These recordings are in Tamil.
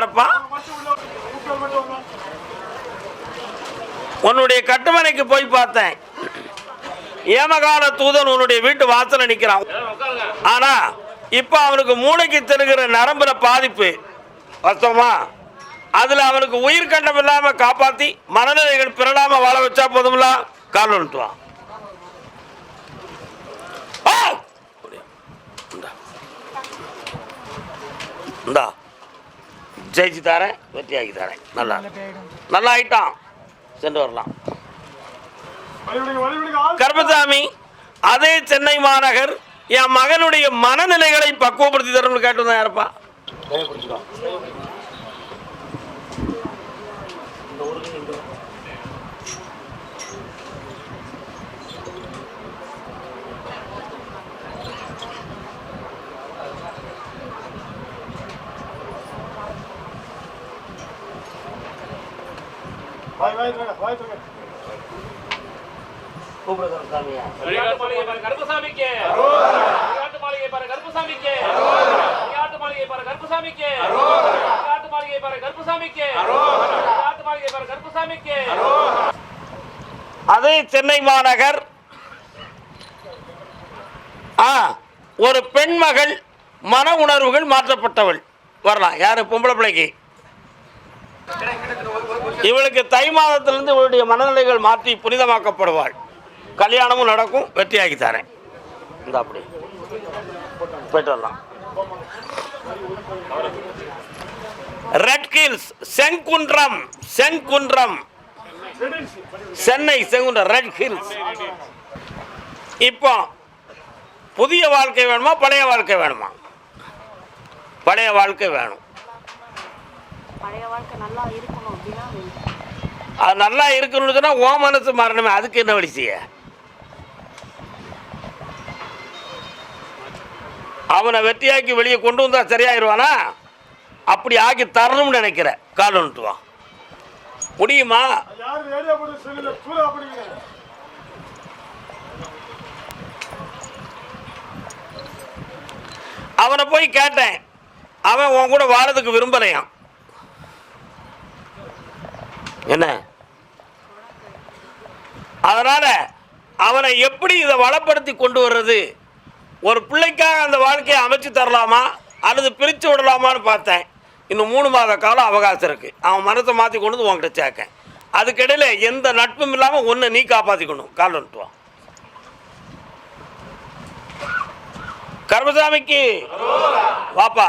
யாரப்பா? உன்னுடைய கட்டுமனைக்கு போய் பார்த்தேன். ஏமகால தூதன் உன்னுடைய வீட்டு வாசல நிற்கிறான் ஆனா இப்போ அவனுக்கு மூளைக்கு தெரிகிற நரம்புல பாதிப்பு. வாஸ்தவமா? அதுல அவனுக்கு உயிர் கண்டம் இல்லாம காப்பாத்தி மனநிலைகள் பிறடாம வாழ வச்சா போதும்ல? கால் வந்துட்டுவான் இந்தா. ஜெயிச்சு தரேன் வெற்றியாக்கி தரேன். நல்லா. நல்லா ஆயிட்டான் சென்று வரலாம். கர்மசாமி அதே சென்னை மாநகர் என் மகனுடைய மனநிலைகளை பக்குவப்படுத்தி தரணும்னு கேட்டு வந்தேன் யாரப்பா கருப்பசாமிக்கு. விளையாட்டு மாளிகை பாரு கருப்பசாமிக்கு. விளையாட்டு மாளிகை பாரு கருப்பசாமிக்கு. மாளிகை பாரு கருப்பசாமிக்கு. மாளிகை பாரு கருப்பசாமிக்கு. அதே சென்னை மாநகர். ஆ ஒரு பெண் மகள் மன உணர்வுகள் மாற்றப்பட்டவள். வரலாம். யாரு? பொம்பளை பிள்ளைக்கு. இவளுக்கு தை மாதத்திலிருந்து இவளுடைய மனநிலைகள் மாற்றி புனிதமாக்கப்படுவாள். கல்யாணமும் நடக்கும் வெற்றியாக்கி தரேன். இந்த அப்படி. போயிட்டு வரலாம். Red Sengundram Sengundram. Chennai Sengundram Red Hills இப்போ புதிய வாழ்க்கை வேணுமா பழைய வாழ்க்கை வேணுமா? பழைய வாழ்க்கை வேணும். பழைய வாழ்க்கை நல்லா இருக்கணும் அப்படின்னா. அது நல்லா இருக்கணும்னு சொன்னா ஓ மனசு மாறணுமே. அதுக்கு என்ன வழி செய்ய? அவனை வெட்டியாக்கி வெளியே கொண்டு வந்தா சரியாயிருவானா? அப்படி ஆக்கி தரணும்னு நினைக்கிற. கால் வா. முடியுமா? அவனை போய் கேட்டேன். அவன் உன் கூட வாழறதுக்கு விரும்பலையாம். என்ன? அதனால் அவனை எப்படி இதை வளப்படுத்தி கொண்டு வர்றது? ஒரு பிள்ளைக்காக அந்த வாழ்க்கையை அமைச்சு தரலாமா? அல்லது பிரித்து விடலாமான்னு பார்த்தேன். இன்னும் மூணு மாத காலம் அவகாசம் இருக்குது அவன் மனத்தை மாற்றி கொண்டு வந்து உன்கிட்ட சேர்க்கேன். அதுக்கிடையில் எந்த நட்பும் இல்லாமல் ஒன்று நீ காப்பாற்றிக்கணும் கால் வந்துட்டு வா கர்மசாமிக்கு. வாப்பா.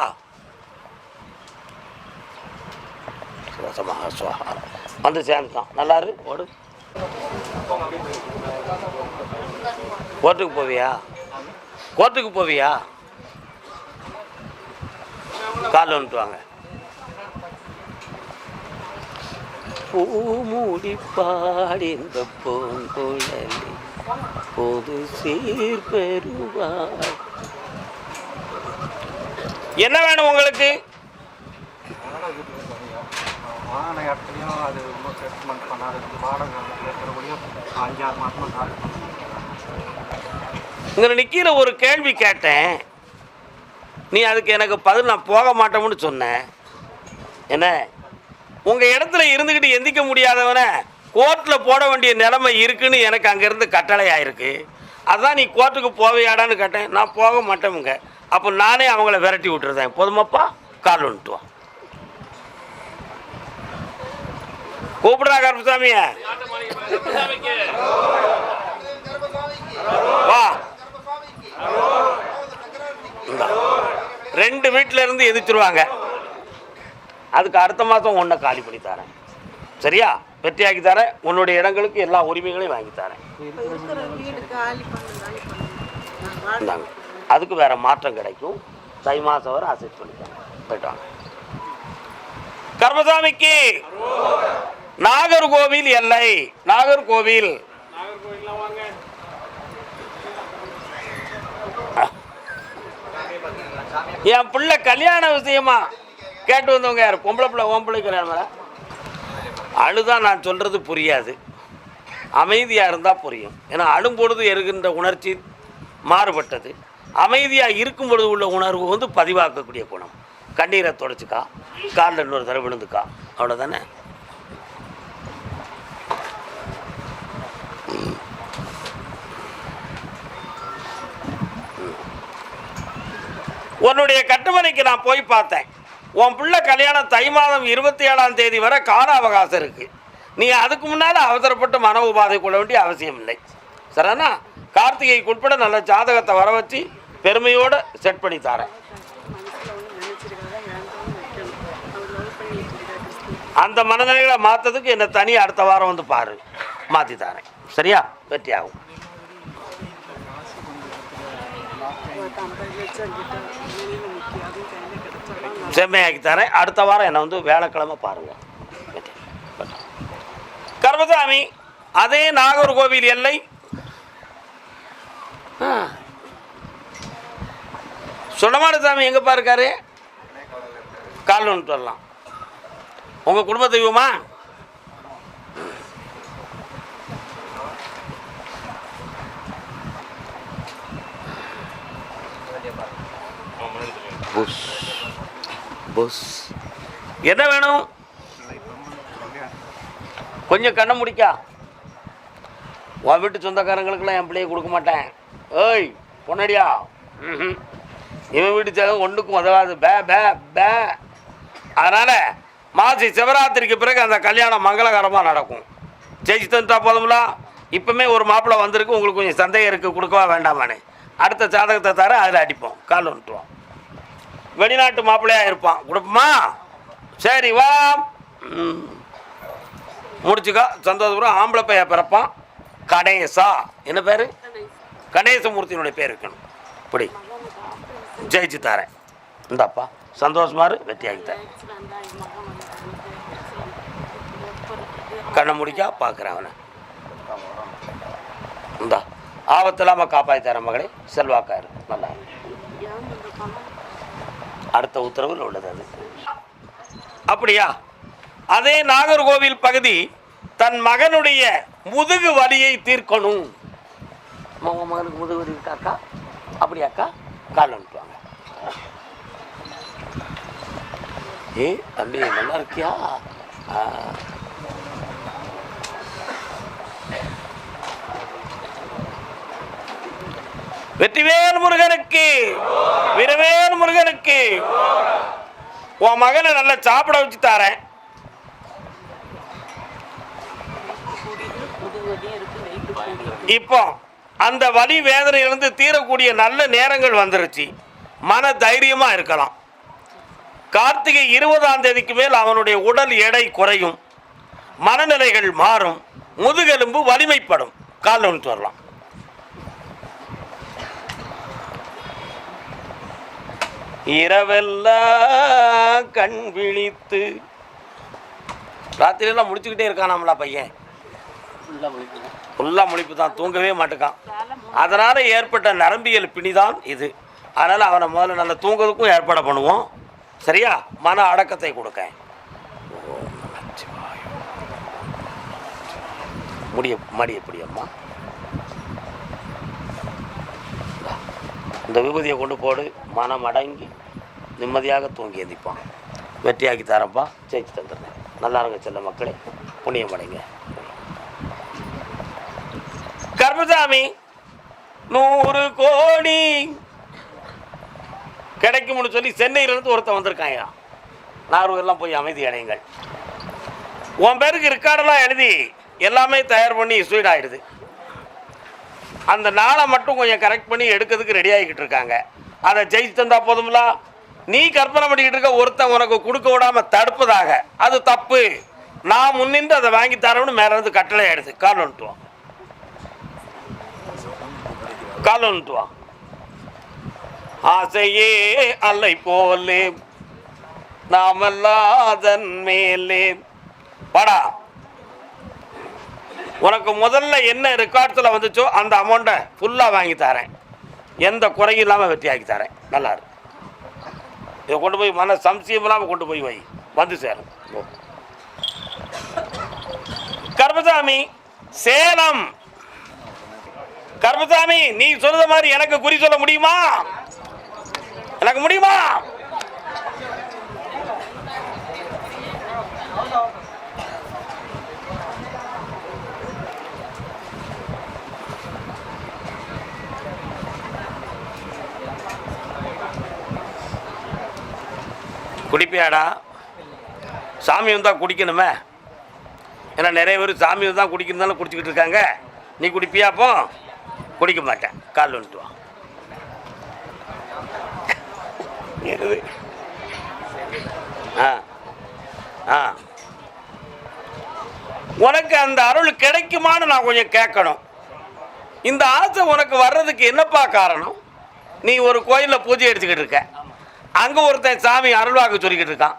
சுவாசமாக சுவாஹா வந்து சேர்ந்துட்டான் நல்லா இரு. ஓடு. கோர்ட்டுக்கு போவியா? கோர்ட்டுக்கு போவியா? கால் வந்துட்டு வாங்க. பூமூடி பாடிந்த பூங்குழலி பொது சீர் பெறுவாள் என்ன வேணும் உங்களுக்கு? வாங்கின இடத்துலையும் அது இன்னும் செட்டில்மெண்ட் பண்ணாது. வாடகை இருக்கிறபடியும் அஞ்சாறு மாதமாக கால் இங்கே நிற்கிற ஒரு கேள்வி கேட்டேன். நீ அதுக்கு எனக்கு பதில் நான் போக மாட்டோம்னு சொன்னேன் என்ன? உங்கள் இடத்துல இருந்துக்கிட்டு எந்திக்க முடியாதவனை கோர்ட்டில் போட வேண்டிய நிலைமை இருக்குன்னு எனக்கு அங்கேருந்து கட்டளை ஆயிருக்கு அதான் நீ கோர்ட்டுக்கு போவையாடான்னு கேட்டேன். நான் போக மாட்டேமுங்க. அப்போ நானே அவங்கள விரட்டி விட்டுருந்தேன் போதுமாப்பா? கால் வந்துட்டு கூப்பிடுறா கருப்பசாமிய வா. ரெண்டு வீட்டில இருந்து எதிர்த்துருவாங்க. அதுக்கு அடுத்த மாதம் ஒன்றை காலி பண்ணி தரேன். சரியா? வெற்றியாக்கி தரேன். உன்னுடைய இடங்களுக்கு எல்லா உரிமைகளையும் வாங்கி தரேன். இந்தாங்க. அதுக்கு வேற மாற்றம் கிடைக்கும். தை மாதம் வரை அசைட் பண்ணி தரேன் போயிட்டு வாங்க. கர்மசாமிக்கு. நாகர்கோவில் எல்லை நாகர்கோவில். என் பிள்ளை கல்யாண விஷயமா கேட்டு வந்தவங்க யார்? பொம்பளை பிள்ளை ஓம்பளை பிள்ளை கல்யாணம் நான் சொல்றது புரியாது. அமைதியாக இருந்தால் புரியும். ஏன்னா அழும்பொழுது எருகின்ற உணர்ச்சி மாறுபட்டது. அமைதியாக இருக்கும் பொழுது உள்ள உணர்வு வந்து பதிவாக்கக்கூடிய குணம். கண்ணீரை தொடச்சிக்கா காலில் இன்னொரு தடவை விழுந்துக்கா. அவ்வளோதானே உன்னுடைய கட்டுமனைக்கு நான் போய் பார்த்தேன். உன் பிள்ளை கல்யாணம் தை மாதம் இருபத்தி ஏழாம் தேதி வரை கால அவகாசம் இருக்கு. நீ அதுக்கு முன்னால் அவசரப்பட்டு மன உபாதை கொள்ள வேண்டிய அவசியம் இல்லை. சரிண்ணா கார்த்திகைக்கு உட்பட நல்ல ஜாதகத்தை வர வச்சு பெருமையோடு செட் பண்ணி தரேன். அந்த மனநிலைகளை மாற்றதுக்கு என்னை தனி அடுத்த வாரம் வந்து பாரு. மாற்றி தரேன். சரியா? வெற்றி செம்மையாக்கி தரேன் அடுத்த வாரம் என்னை வந்து வேலைக்கிழமை பாருங்கள் கர்மசாமி அதே நாகர்கோவில் எல்லை. சுடமான சாமி எங்கேப்பா இருக்காரு கால் வந்துட்டு வரலாம். உங்கள் குடும்ப தெய்வமா புஷ். புஷ். என்ன வேணும்? கொஞ்சம் கண்ணை முடிக்கா. உன் வீட்டு சொந்தக்காரங்களுக்கெல்லாம் என் பிள்ளைய கொடுக்க மாட்டேன். ஏய் பொன்னடியா. இவன் வீட்டு சேதம் ஒன்றுக்கும் உதவாது. பே பே பே. அதனால் மாசி சிவராத்திரிக்கு பிறகு அந்த கல்யாணம் மங்களகரமாக நடக்கும். ஜெயிச்சு தந்துட்டா போதும்ல? இப்போமே ஒரு மாப்பிள்ளை வந்திருக்கு. உங்களுக்கு கொஞ்சம் சந்தேகம் இருக்குது கொடுக்கவா வேண்டாமானே அடுத்த ஜாதகத்தை தர அதில் அடிப்போம். கால் வந்துட்டுவோம் வெளிநாட்டு மாப்பிள்ளையாக இருப்பான். கொடுப்போமா? சரி வா. ம். முடிச்சுக்கோ. சந்தோஷபுரம் ஆம்பளை பையன் பிறப்பான். கணேசா. என்ன பேர்? கணேசமூர்த்தியினுடைய பேர் இருக்கணும். இப்படி. ஜெயிச்சு தரேன் இந்தாப்பா. சந்தோஷமாரு வெற்றியாகி தரேன் கண்ணை முடிக்கா. பார்க்குறேன் அவனை. இந்தா. ஆபத்து இல்லாமல் காப்பாற்றி தரேன் மகளே செல்வாக்காரு நல்லா இரு. ஏன் இந்த பணம் அடுத்த உத்தரவில் உள்ளது அது. அப்படியா? அதே நாகர்கோவில் பகுதி தன் மகனுடைய முதுகு வலியை தீர்க்கணும். ம- மகனுக்கு முதுகு வலி இருக்காக்கா அப்படியாக்கா கால் அனுப்புவாங்க. ஏ தம்பி நல்லா இருக்கியா? வெற்றிவேல் முருகனுக்கு வீரவேல் முருகனுக்கு. உன் மகனை நல்லா சாப்பிட வச்சு தாரேன். இப்போ அந்த வலி வேதனையிலிருந்து தீரக்கூடிய நல்ல நேரங்கள் வந்துருச்சு. மன தைரியமாக இருக்கலாம். கார்த்திகை இருபதாம் தேதிக்கு மேல் அவனுடைய உடல் எடை குறையும். மனநிலைகள் மாறும். முதுகெலும்பு வலிமைப்படும். கால் வந்துட்டு வரலாம். இரவெல்லாம் கண் விழித்து. ராத்திரியெல்லாம் முடிச்சுக்கிட்டே இருக்கானாம்ல பையன். ஃபுல்லாக முழிப்பு தான் தூங்கவே மாட்டேக்கான். அதனால் ஏற்பட்ட நரம்பியல் பிணிதான் இது. அதனால் அவனை முதல்ல நல்லா தூங்குறதுக்கும் ஏற்பாடு பண்ணுவோம். சரியா? மன அடக்கத்தை கொடுக்க. முடிய மடி எப்படி அம்மா? இந்த விபூதியை கொண்டு போடு மனம் அடங்கி நிம்மதியாக தூங்கி எந்திப்பான் வெற்றியாக்கி தரப்பா ஜெயிச்சு தந்துடுறேன். நல்லா இருங்க செல்ல மக்களே புண்ணியம் அடைங்க. கர்மசாமி நூறு கோடி கிடைக்கும்னு சொல்லி சென்னையிலேருந்து ஒருத்தன் வந்திருக்காயா? நாகர்கோவில்லாம் போய் அமைதி அடையுங்கள். உன் பேருக்கு ரெக்கார்டெல்லாம் எழுதி எல்லாமே தயார் பண்ணி ஸ்வீட் ஆகிடுது அந்த நாளை மட்டும் கொஞ்சம் கரெக்ட் பண்ணி எடுக்கிறதுக்கு ரெடி ஆகிக்கிட்டு இருக்காங்க. அதை ஜெயிச்சு தந்தா போதும்ல? நீ கற்பனை பண்ணிக்கிட்டு இருக்க ஒருத்தன் உனக்கு கொடுக்க விடாம தடுப்பதாக. அது தப்பு. நான் முன்னின்று அதை வாங்கி தரோன்னு மேல இருந்து கட்டளை ஆயிடுது. கால் வந்துட்டு கால் வந்துட்டு ஆசையே அல்லை போலே நாமல்லாதன் மேலே. படா உனக்கு முதல்ல என்ன ரெக்கார்ட்ஸில் வந்துச்சோ அந்த அமௌண்ட்டை ஃபுல்லாக வாங்கி தரேன். எந்த குறையும் இல்லாமல் வெற்றியாக்கி தரேன். நல்லா இருக்கு. இதை கொண்டு போய் மன சம்சயம் இல்லாமல் கொண்டு போய் வை. வந்து சேரும். கர்மசாமி சேலம். கர்மசாமி நீ சொல்கிற மாதிரி எனக்கு குறி சொல்ல முடியுமா? எனக்கு முடியுமா? குடிப்பியாடா? சாமி வந்தால் குடிக்கணுமே. ஏன்னா நிறைய பேர் சாமி தான் குடிக்கணும்னாலும் குடிச்சிக்கிட்டு இருக்காங்க. நீ குடிப்பியா அப்போ குடிக்க மாட்டேன். கால் வந்துட்டு வா. ஆ ஆ. உனக்கு அந்த அருள் கிடைக்குமான்னு நான் கொஞ்சம் கேட்கணும். இந்த ஆசை உனக்கு வர்றதுக்கு என்னப்பா காரணம்? நீ ஒரு கோயிலில் பூஜை எடுத்துக்கிட்டு இருக்க. அங்கே ஒருத்தன் சாமி அருள்வாக்கு சொல்லிக்கிட்டு இருக்கான்.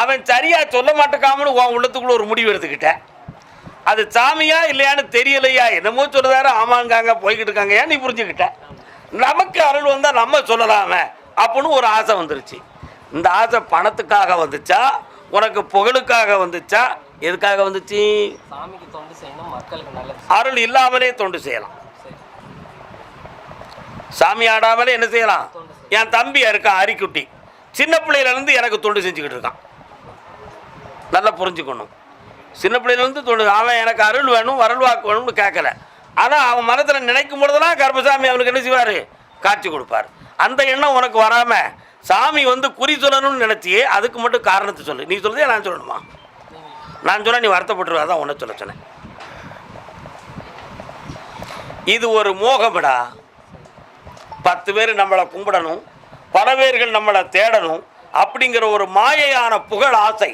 அவன் சரியா சொல்ல மாட்டேக்காமனு உன் உள்ளத்துக்குள்ள ஒரு முடிவு எடுத்துக்கிட்ட. அது சாமியா இல்லையான்னு தெரியலையா? என்னமோ சொல்லுதாரு. ஆமாங்காங்க போய்கிட்டு இருக்காங்க. ஏன் நீ புரிஞ்சுக்கிட்ட? நமக்கு அருள் வந்தால் நம்ம சொல்லலாமே அப்படின்னு ஒரு ஆசை வந்துருச்சு. இந்த ஆசை பணத்துக்காக வந்துச்சா? உனக்கு புகழுக்காக வந்துச்சா? எதுக்காக வந்துச்சு? சாமிக்கு தொண்டு செய்யணும் மக்களுக்கு நல்லது. அருள் இல்லாமலே தொண்டு செய்யலாம். சாமி ஆடாமலே என்ன செய்யலாம்? என் தம்பி இருக்கான் அரிக்குட்டி. சின்ன பிள்ளையிலேருந்து எனக்கு தொண்டு செஞ்சுக்கிட்டு இருக்கான். நல்லா புரிஞ்சுக்கணும். சின்ன பிள்ளையிலேருந்து தொண்டு அவன் எனக்கு அருள் வேணும் வரல் வாக்கு வேணும்னு கேட்கல. ஆனால் அவன் மனத்தில் நினைக்கும் பொழுதெல்லாம் கர்மசாமி அவனுக்கு என்ன செய்வார்? காட்சி கொடுப்பார். அந்த எண்ணம் உனக்கு வராமல் சாமி வந்து குறி சொல்லணும்னு நினச்சியே அதுக்கு மட்டும் காரணத்தை சொல்லு. நீ சொல்றதே நான் சொல்லணுமா? நான் சொல்ல நீ வருத்தப்பட்டுருவா தான் உன்னை சொல்ல சொன்னேன். இது ஒரு மோகமடா. பத்து பேர் நம்மளை கும்பிடணும் பல பேர்கள் நம்மளை தேடணும் அப்படிங்கிற ஒரு மாயையான புகழ் ஆசை.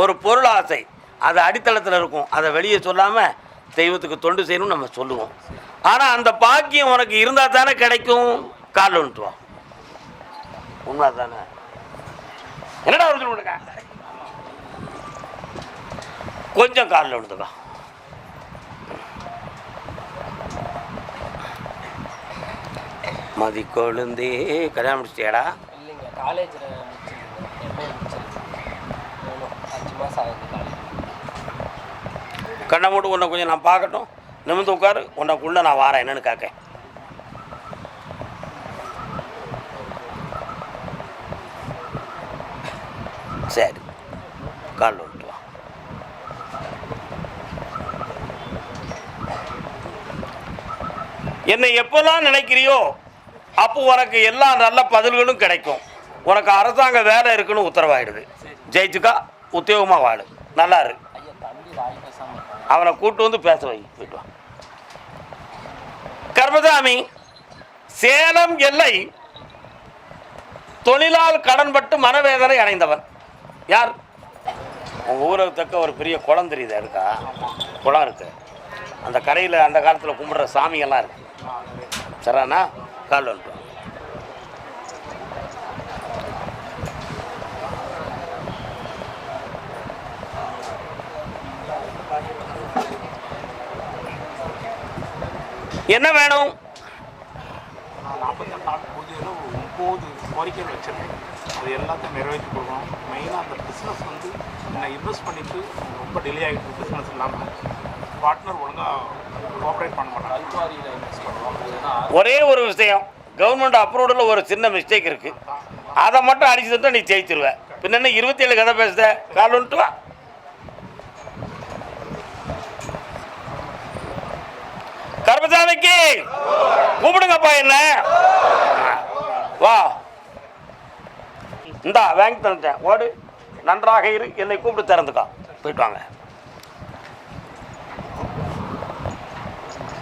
ஒரு பொருள் ஆசை. அது அடித்தளத்தில் இருக்கும். அதை வெளியே சொல்லாமல் தெய்வத்துக்கு தொண்டு செய்யணும்னு நம்ம சொல்லுவோம். ஆனால் அந்த பாக்கியம் உனக்கு இருந்தால் தானே கிடைக்கும்? காலில் ஒன்றுவோம் உண்மை தானே என்னடா ஒரு சொல்லுங்க கொஞ்சம் காலில் விழுந்துக்கோ மதி கொழுந்தே. கல்யாணம் முடிச்சிட்டியாடா? இல்லைங்க காலேஜில் கண்ணை மூட்டு உன்னை கொஞ்சம் நான் பார்க்கட்டும். நிமிர்ந்து உட்காரு. உனக்குள்ள நான் வாரேன். என்னன்னு கேட்க. சரி. கால் விட்டு வா. என்னை எப்போல்லாம் நினைக்கிறியோ அப்போ உனக்கு எல்லா நல்ல பதில்களும் கிடைக்கும். உனக்கு அரசாங்க வேலை இருக்குன்னு உத்தரவாயிடுது. ஜெயிச்சுக்கா உத்தியோகமாக வாழு. நல்லா இரு. அவனை கூட்டு வந்து பேச வை போயிட்டு கர்மசாமி சேலம் எல்லை தொழிலால் கடன்பட்டு மனவேதனை அடைந்தவன். யார்? உங்கள் ஊருக்கு தக்க ஒரு பெரிய குளம் தெரியுது இருக்கா? குளம் இருக்கு. அந்த கரையில் அந்த காலத்தில் கும்பிடுற சாமிகள்லாம் இருக்கு. சரானா கால் வந்துட்டு என்ன வேணும்? நான் நாற்பத்தெட்டாம் பூஜையில் ஒம்பது கோரிக்கைகள் வச்சுருக்கேன். அது எல்லாத்தையும் நிறைவேற்றி கொடுக்கணும். மெயினாக அந்த பிஸ்னஸ் வந்து நான் இன்வெஸ்ட் பண்ணிவிட்டு ரொம்ப டிலே ஆகிட்டு பிஸ்னஸ் இல்லாமல் பார்ட்னர் ஒழுங்காக கோஆப்ரேட் பண்ண மாட்டாங்க. ஒரே ஒரு விஷயம் கவர்மெண்ட் அப்ரூவலில் ஒரு சின்ன மிஸ்டேக் இருக்கு. அதை மட்டும் அடிச்சு தந்தா நீ ஜெயிச்சிருவ. பின்ன என்ன இருபத்தி ஏழு கதை பேசுத? கால் வந்துட்டு வா. கர்மசாமிக்கு கூப்பிடுங்கப்பா என்ன? வா. இந்தா வாங்கி தந்துட்டேன். ஓடு. நன்றாக இரு. என்னை கூப்பிட்டு திறந்துக்கா. போயிட்டு வாங்க.